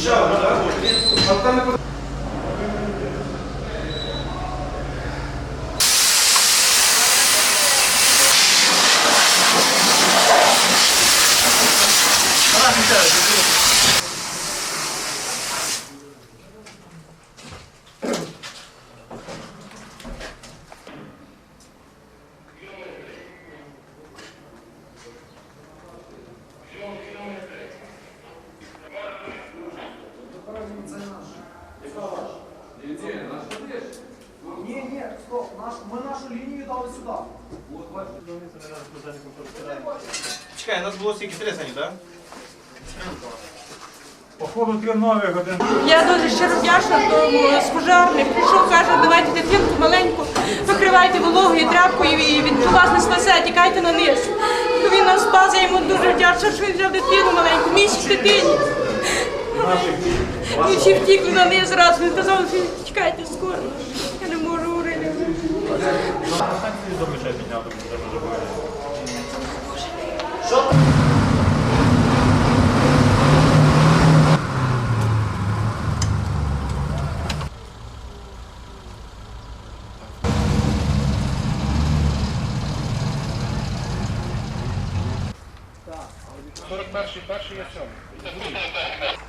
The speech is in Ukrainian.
ইনশাআল্লাহ ми нашу лінію дали сюди. Чекай, у нас було скільки три сані, так? Походу три нові години. Я дуже щиро вдячна тому з пожарних. Прийшов, каже, давайте дитинку маленьку, викривайте вологою тряпкою і він вас не спасе, тікайте на низ. То він нас спас, я йому дуже вдячна, що він взяв дитину маленьку, місяць дитині. Ми всі втікли на низ раз, він казав, що чекайте скоро. Я не можу Tak, do Myszewinia, to żeby powiedzieć. Skoro starszy, starszy, ja ciągnę.